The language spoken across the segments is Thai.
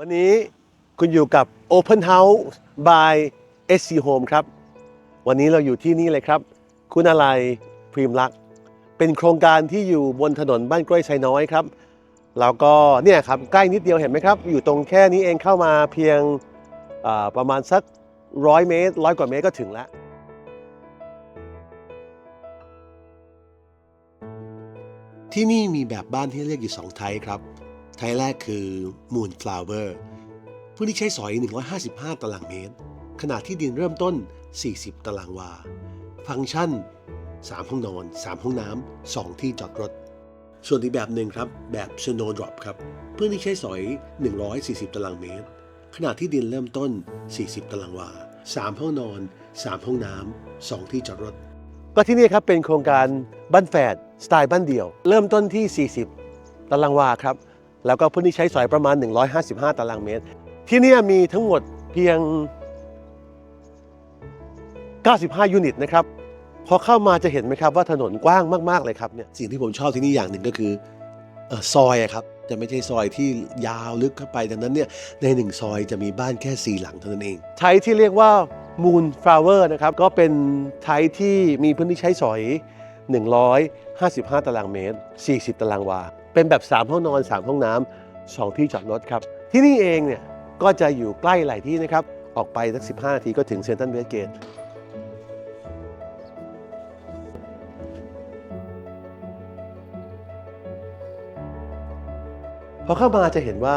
วันนี้คุณอยู่กับ Open House by SC Home ครับ วันนี้เราอยู่ที่นี่เลยครับ คุณอะไรพรีมรัก เป็นโครงการที่อยู่บนถนนบ้านกล้วยไชน้อยครับ แล้วก็เนี่ยครับใกล้นิดเดียวเห็นไหมครับ อยู่ตรงแค่นี้เองเข้ามาเพียงประมาณสักร้อยเมตรร้อยกว่าเมตรก็ถึงแล้วที่นี่มีแบบบ้านที่เรียกอยู่2ไทป์ครับ ไทป์แรกคือ Moonflower พื้นที่ใช้สอย 155 ตารางเมตร ขนาดที่ดินเริ่มต้น 40 ตารางวา ฟังก์ชัน 3 ห้องนอน 3 ห้องน้ำ 2 ที่จอดรถ ส่วนอีกแบบหนึ่งครับ แบบ Snowdrop ครับ พื้นที่ใช้สอย 140 ตารางเมตร ขนาดที่ดินเริ่มต้น 40 ตารางวา 3 ห้องนอน 3 ห้องน้ำ 2 ที่จอดรถ ก็ที่นี่ครับเป็นโครงการบ้านแฝดสไตล์บ้านเดี่ยว เริ่มต้นที่ 40 ตารางวาครับ แล้วก็พื้นที่ใช้สอยประมาณ 155 ตารางเมตร ที่นี่มีทั้งหมดเพียง 95 ยูนิตนะครับ พอเข้ามาจะเห็นไหมครับว่าถนนกว้างมาก ๆ เลยครับเนี่ยสิ่งที่ผมชอบที่นี่อย่างหนึ่งก็คือเอ่อซอยอะครับจะไม่ใช่ซอยที่ยาวลึกเข้าไปดังนั้นเนี่ยในหนึ่งซอยจะมีบ้านแค่ 4 หลังเท่านั้นเอง ใช้ที่เรียกว่า Moonflower นะครับ ก็เป็นไทยที่มีพื้นที่ใช้สอย 155 ตารางเมตร 40 ตารางวา เป็นแบบ 3 ห้องนอน 3 ห้องน้ำ2ที่จอดรถครับ ที่นี่เองเนี่ยก็จะอยู่ใกล้หลายที่นะครับ ออกไปสัก 15 นาทีก็ถึงเซนตันเวสเกตพอเข้ามาจะเห็นว่า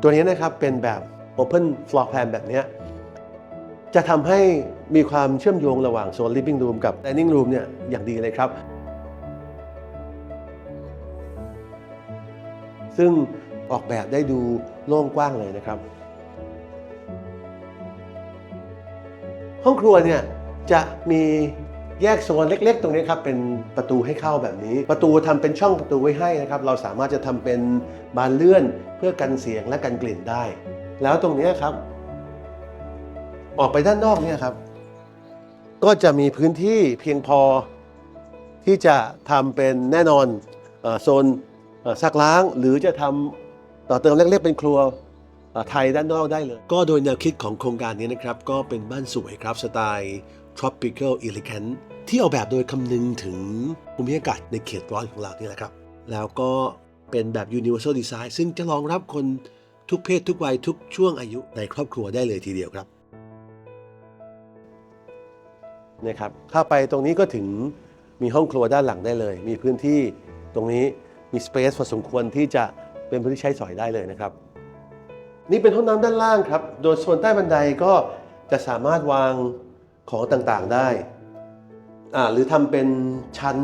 ตัวนี้นะครับเป็นแบบ Open Floor Plan แบบนี้จะทำให้มีความเชื่อมโยงระหว่างโซน Living Room กับ Dining Room เนี่ยอย่างดีเลยครับ ซึ่งออกแบบได้ดูโล่งกว้างเลยนะครับ ห้องครัวเนี่ยจะมีแยกโซนเล็ก ๆ ตรงนี้ครับเป็นประตูให้เข้าแบบนี้ ประตูทำเป็นช่องประตูไว้ให้นะครับ เราสามารถจะทำเป็นบานเลื่อนเพื่อกันเสียงและกันกลิ่นได้ แล้วตรงนี้ครับ ออกไปด้านนอกเนี่ยครับ ก็จะมีพื้นที่เพียงพอที่จะทำเป็นแน่นอนอโซน ซักล้างหรือจะทำต่อเติมเล็กๆเป็นครัวเอ่อไทยด้านนอกได้เลย ก็โดยแนวคิดของโครงการนี้นะครับ ก็เป็นบ้านสวยครับสไตล์ tropical elegant ที่ออกแบบโดยคำนึงถึงภูมิอากาศในเขตร้อนของเรานี่แหละครับ แล้วก็เป็นแบบ universal design ซึ่งจะรองรับคนทุกเพศทุกวัยทุกช่วงอายุในครอบครัวได้เลยทีเดียวครับนะครับเข้าไปตรงนี้ก็ถึงมีห้องครัวด้านหลังได้เลย มีพื้นที่ตรงนี้ มีสเปซพอสมควรที่จะเป็นพื้นที่ใช้สอยได้เลยนะครับ นี่เป็นห้องน้ำด้านล่างครับ โดยส่วนใต้บันไดก็จะสามารถวางของต่างๆได้อ่าหรือทำเป็นชั้น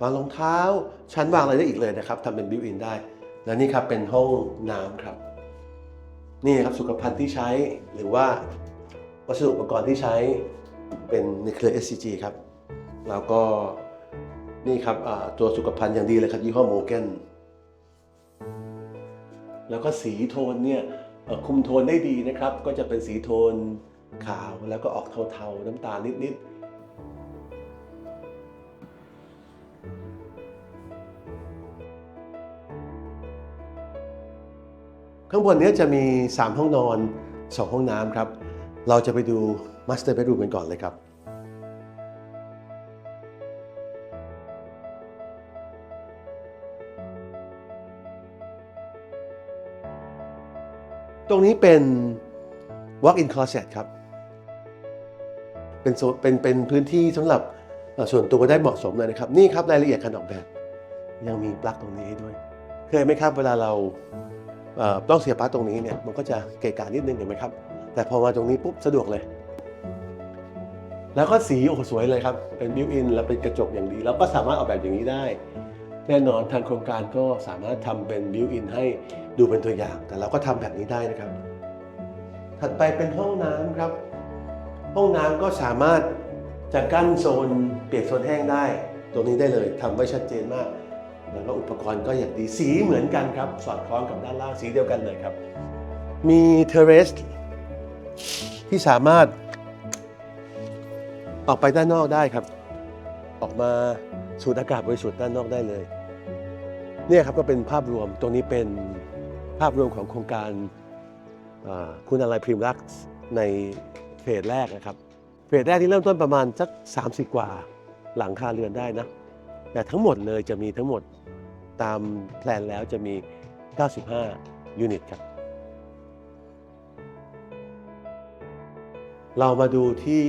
วางรองเท้า ชั้นวางอะไรได้อีกเลยนะครับทำเป็นบิวอินได้ และนี่ครับเป็นห้องน้ำครับ นี่ครับสุขภัณฑ์ที่ใช้หรือว่าวัสดุอุปกรณ์ที่ใช้เป็นในเครือ SCG ครับ แล้วก็ นี่ครับตัวสุขภัณฑ์อย่างดีเลยครับ ยี่ห้อโมเกนแล้วก็สีโทนเนี่ยคุมโทนได้ดีนะครับ ก็จะเป็นสีโทนขาวแล้วก็ออกเทาๆ น้ำตาลนิด ๆข้างบนนี้จะมี 3 ห้องนอน 2 ห้องน้ำครับ เราจะไปดู Master Bedroom กันก่อนเลยครับ ตรงนี้เป็น walk-in closet ครับ เป็นโซเป็นเป็นพื้นที่สำหรับส่วนตัวได้เหมาะสมเลยนะครับ นี่ครับรายละเอียดการออกแบบ ยังมีปลั๊กตรงนี้ให้ด้วย เคยไหมครับเวลาเราต้องเสียบปลั๊กตรงนี้เนี่ยมันก็จะเกะกะนิดนึงเห็นไหมครับ แต่พอมาตรงนี้ปุ๊บสะดวกเลย แล้วก็สีโอ้โหสวยเลยครับ เป็นบิวอินแล้วเป็นกระจกอย่างดี แล้วก็สามารถออกแบบอย่างนี้ได้ แน่นอนทางโครงการก็สามารถทำเป็นบิวอินให้ดูเป็นตัวอย่าง แต่เราก็ทำแบบนี้ได้นะครับ ถัดไปเป็นห้องน้ำครับ ห้องน้ำก็สามารถจะกั้นโซนเปียกโซนแห้งได้ ตรงนี้ได้เลยทำไว้ชัดเจนมากแล้วก็อุปกรณ์ก็อย่างดีสีเหมือนกันครับ สอดคล้องกับด้านล่างสีเดียวกันเลยครับ มีเทเรสที่สามารถออกไปด้านนอกได้ครับ ออกมาสูดอากาศบริสุทธิ์ด้านนอกได้เลย เนี่ยครับก็เป็นภาพรวมตรงนี้เป็นภาพรวมของโครงการคุณอะไรพรีมรักในเฟสแรกนะครับเฟสแรกที่เริ่มต้นประมาณสัก 30 กว่าหลังคาเรือนได้นะแต่ทั้งหมดเลยจะมีทั้งหมดตามแพลนแล้วจะมี 95 ยูนิตครับ เรามาดูที่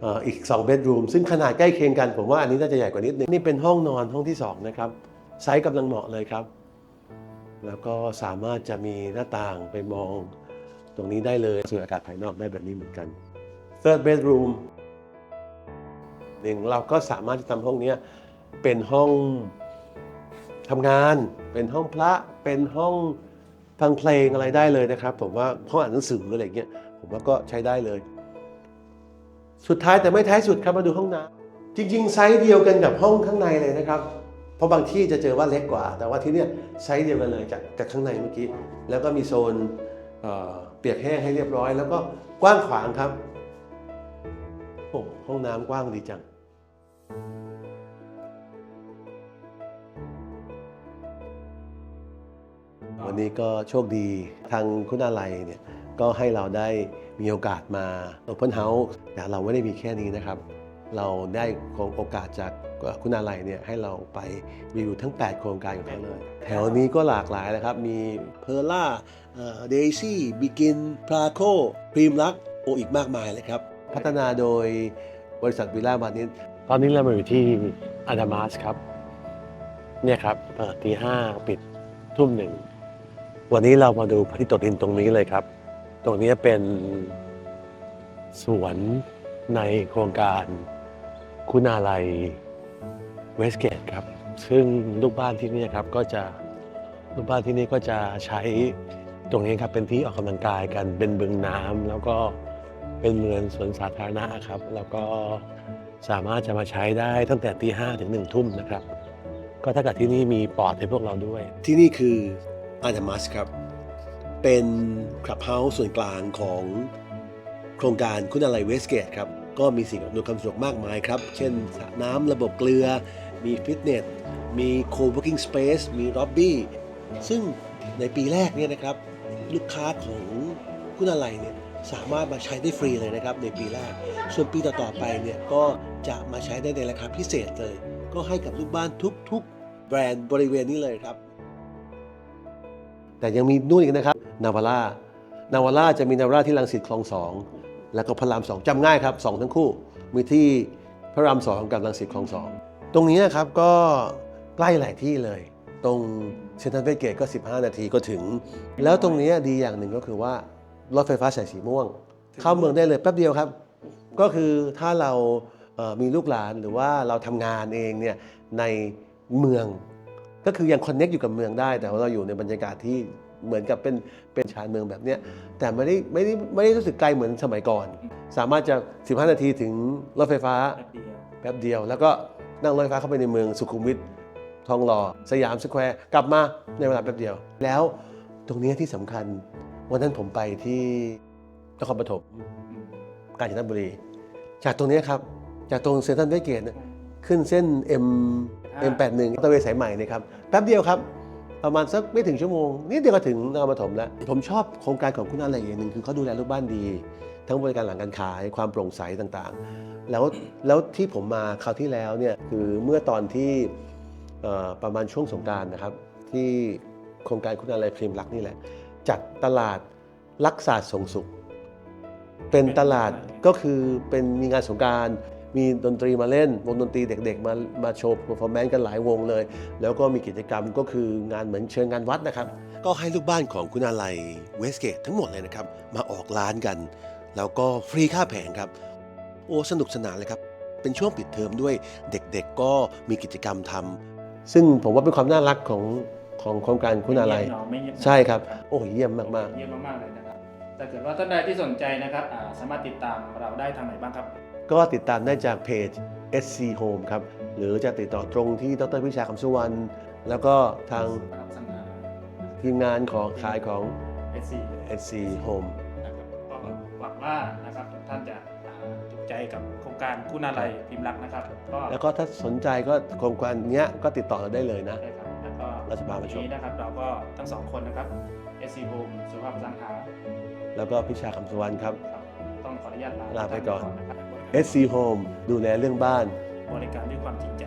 เอ่ออีก2 bedroom ซึ่งขนาดใกล้เคียงกัน ผมว่าอันนี้น่าจะใหญ่กว่านิดนึง นี่เป็นห้องนอนห้องที่ 2 นะครับ ไซส์กำลังเหมาะเลยครับ แล้วก็สามารถจะมีหน้าต่างไปมองตรงนี้ได้เลยสูดอากาศภายนอกได้แบบนี้เหมือนกัน third bedroom หนึ่งเราก็สามารถจะทำห้องนี้เป็นห้องทำงาน เป็นห้องพระ เป็นห้องฟังเพลงอะไรได้เลยนะครับ ผมว่าห้องอ่านหนังสืออะไรเงี้ยผมว่าก็ใช้ได้เลย สุดท้ายแต่ไม่ท้ายสุดครับมาดูห้องน้ำจริง ๆ ไซส์เดียวกันกับห้องข้างในเลยนะครับ เพราะบางที่จะเจอว่าเล็กกว่า แต่ว่าที่เนี้ยไซส์เดียวกันเลยจากจากข้างในเมื่อกี้ แล้วก็มีโซนเเปียกแห้งให้เรียบร้อย แล้วก็กว้างขวางครับโอ้ห้องน้ำกว้างดีจังวันนี้ก็โชคดีทางคุณอะไรเนี่ยก็ให้เราได้มีโอกาสมา Open House แต่เราไม่ได้มีแค่นี้นะครับ เราได้โอกาสจาก คุณอะไรเนี่ยให้เราไปรีวิวทั้ง 8 โครงการของเขาเลย แถวนี้ก็หลากหลายนะครับ มีเพอร์ล่าเดซี่บิกินพราโคพรีมรักโออีกมากมายเลยครับ พัฒนาโดยบริษัทวิลล่ามานิสตอนนี้เราอยู่ที่อาดามาสครับ เนี่ยครับ เปิดตีห้าปิดทุ่มหนึ่ง วันนี้เรามาดูพระอาทิตย์ตกดินตรงนี้เลยครับ ตรงนี้เป็นสวนในโครงการคุณาลัย เวสเกตครับ ซึ่งลูกบ้านที่นี่ครับก็จะลูกบ้านที่นี่ก็จะใช้ตรงนี้ครับเป็นที่ออกกำลังกายกันเป็นบึงน้ำแล้วก็เป็นเมืองสวนสาธารณะครับ แล้วก็สามารถจะมาใช้ได้ตั้งแต่ตีห้าถึงหนึ่งทุ่มนะครับ ก็ถ้าเกิดที่นี่มีปอดให้พวกเราด้วย ที่นี่คืออาดามัสครับ เป็นคลับเฮาส์ส่วนกลางของโครงการคุณอะไรเวสเกตครับ ก็มีสิ่งอำนวยความสะดวกมากมายครับ เช่นสระน้ำระบบเกลือ มีฟิตเนส มีโค w ว r k กิ้งสเปซมีล็อบบี้ ซึ่งในปีแรกเนี่ยนะครับ ลูกค้าของคุณอะไรเนี่ยสามารถมาใช้ได้ฟรีเลยนะครับในปีแรก ส่วนปีต่อๆไปเนี่ยก็จะมาใช้ได้ในราคาพิเศษเลย ก็ให้กับลูกบ้านทุกๆ แบรนด์บริเวณนี้เลยครับ แต่ยังมีนู่นอีกนะครับ นาวาร่านาวาร่าจะมีนาวาร่าที่ลังสิตคลองสอง แล้วก็พระรามสองจำง่ายครับสองทั้งคู่ มีที่พระรามสองกับลังสิตคลองสอง ตรงนี้นะครับก็ใกล้หลายที่เลย ตรงเซนทรัลเวสเกตก็ 15 นาทีก็ถึง แล้วตรงนี้ดีอย่างหนึ่งก็คือว่ารถไฟฟ้าสายสีม่วง เข้าเมืองได้เลยแป๊บเดียวครับ ก็คือถ้าเราเอ่อมีลูกหลานหรือว่าเราทำงานเองเนี่ยในเมือง ก็คือยังคอนเน็กอยู่กับเมืองได้ แต่ว่าเราอยู่ในบรรยากาศที่เหมือนกับเป็นเป็นชานเมืองแบบเนี้ยแต่ไม่ได้ไม่ได้ไม่ได้รู้สึกไกลเหมือนสมัยก่อน สามารถจะ 15 นาทีถึงรถไฟฟ้าแป๊บเดียวแป๊บเดียวแล้วก็ นั่งรถไฟฟ้าเข้าไปในเมืองสุขุมวิททองหล่อสยามสแควร์กลับมาในเวลาแป๊บเดียว แล้วตรงนี้ที่สำคัญ วันนั้นผมไปที่นครปฐมกาญจนบุรี จากตรงนี้ครับ จากตรงเซ็นทรัลเวสเกตขึ้นเส้น M M81 ตะเวนสายใหม่นี่ครับ แป๊บเดียวครับ ประมาณสักไม่ถึงชั่วโมงนิดเดียวก็ถึงนครปฐมแล้ว ผมชอบโครงการของคุณอะไรอย่างหนึ่งคือเขาดูแลลูกบ้านดี ทั้งบริการหลังการขายความโปร่งใสต่างๆ แล้วแล้วที่ผมมาคราวที่แล้วเนี่ยคือเมื่อตอนที่ประมาณช่วงสงการนะครับ ที่โครงการคุณอะไรพรีมรักนี่แหละ จัดตลาดรักษาสงสุข เป็นตลาดก็คือเป็นมีงานสงการ มีดนตรีมาเล่น วงดนตรีเด็กๆ มามาโชว์เปอร์ฟอร์แมนซ์กันหลายวงเลย แล้วก็มีกิจกรรมก็คืองานเหมือนเชิญงานวัดนะครับ ก็ให้ลูกบ้านของคุณอะไรเวสเกตทั้งหมดเลยนะครับ มาออกร้านกัน แล้วก็ฟรีค่าแผงครับ โอ้สนุกสนานเลยครับ เป็นช่วงปิดเทอมด้วยเด็กๆก็มีกิจกรรมทำซึ่งผมว่าเป็นความน่ารักของของโครงการคุณอะไร ม่เงียบเนาะไม่เงียบใช่ครับ โอ้เยี่ยมมากๆ เยี่ยมมากๆเลยนะครับถ้าเกิดว่าท่านใดที่สนใจนะครับอ่าสามารถติดตามเราได้ทางไหนบ้างครับ ก็ติดตามได้จากเพจ SC Home ครับ หรือจะติดต่อตรงที่ดรวิชาคำสุวรรณแล้วก็ทางรับสั่งงานทีมงานของขายของ SC SC Home นะครับก็หวังว่านะครับทุกท่านจะอ่าถูกใจกับโครงการคุณอะไรพิมพ์รักนะครับก็แล้วก็ถ้าสนใจก็โครงการเนี้ยก็ติดต่อเราได้เลยนะได้ครับแล้วก็เราจะพาไปชม วันนี้นะครับเราก็ทั้งสองคนนะครับ SC Home สุภาพสังหาแล้วก็พิชาคำสวรรค์ครับ ครับต้องขออนุญาตลาไปก่อนนะครับ SC Home ดูแลเรื่องบ้าน บริการด้วยความจริงใจ